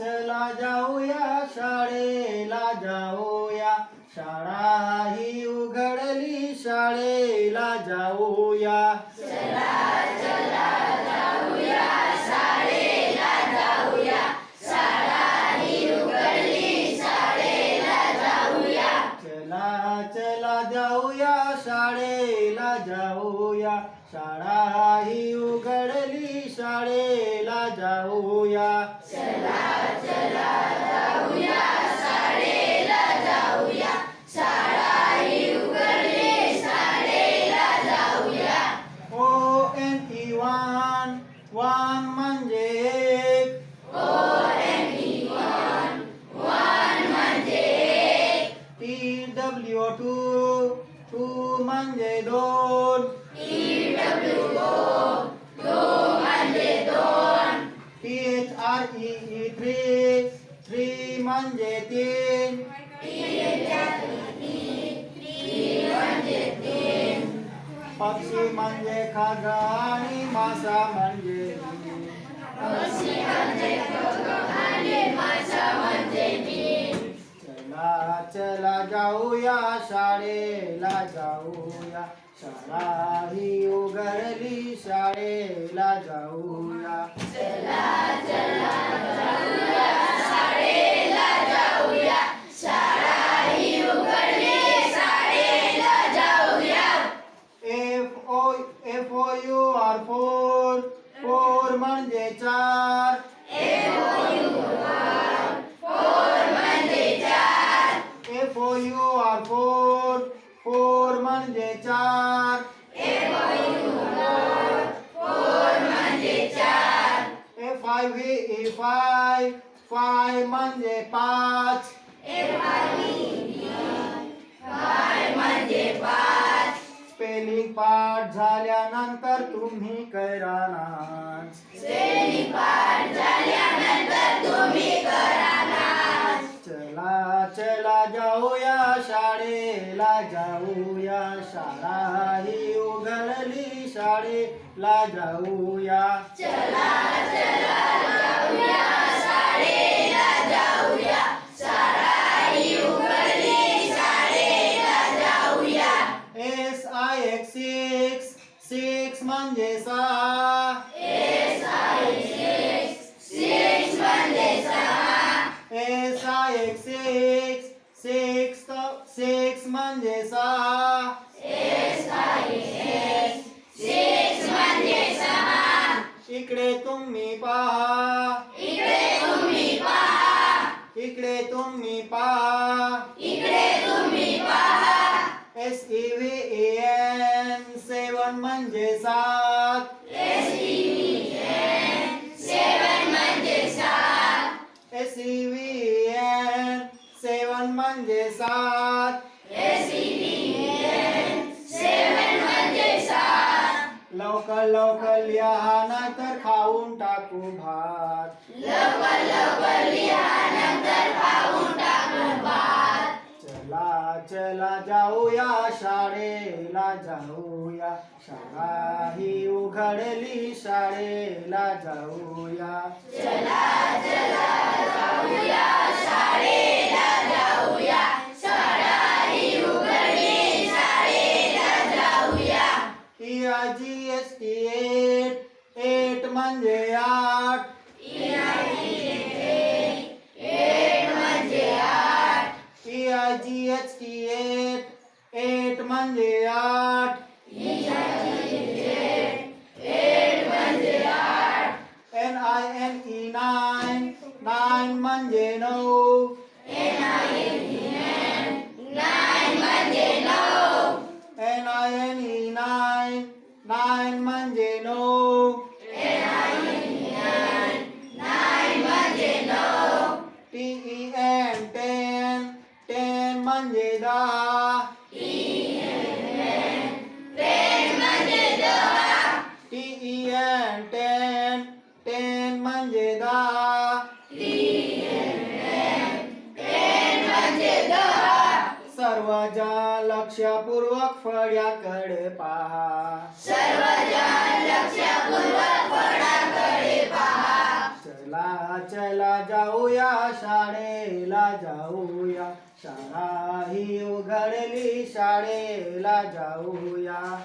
चला जाऊया शाळेला जाऊया. शाळा ही उघडली शाळेला जाऊया. चला चला जाऊया शाळेला जाऊया. शाळा ही उघडली शाळेला जाऊया. EWO2 2 म्हणजे दोन EWO 2 म्हणजे दोन THREE 3 3 म्हणजे तीन पक्षी म्हणजे खगा आणि मासा म्हणजे पक्षी म्हणजे खगा आणि मासा चला चला जाऊया. शाळेला जाऊया. शाळा ही उघडली शाळेला जाऊया. F O F O U R four four म्हणजे चार. F O U R four four म्हणजे चार. F I V E five five म्हणजे पाच. स्पेलिंग पाठ झाल्यानंतर तुम्ही करा नाच चला चला जाऊया. शाळेला जाऊया. शाळा ही उघडली शाळेला जाऊया. S I X six six म्हणजे सहा. म्हणजे सहा इकडे तुम्ही पहा. इकडे तुम्ही पहा. S E V N seven म्हणजे सात S E V N seven म्हणजे सात लवकर लवकर लिहा नाहीतर खाऊन टाकू भात. चला चला जाऊया शाळेला जाऊया. शाळा ही उघडली शाळेला जाऊया. T 半夜啊 T E N ten ten म्हणजे दहा T E N ten ten म्हणजे दहा सर्वजण लक्षपूर्वक फळ्याकडे पहा. चला चला जाऊया शाळेला जाऊया. शाळा ही उघडली शाळेला जाऊया.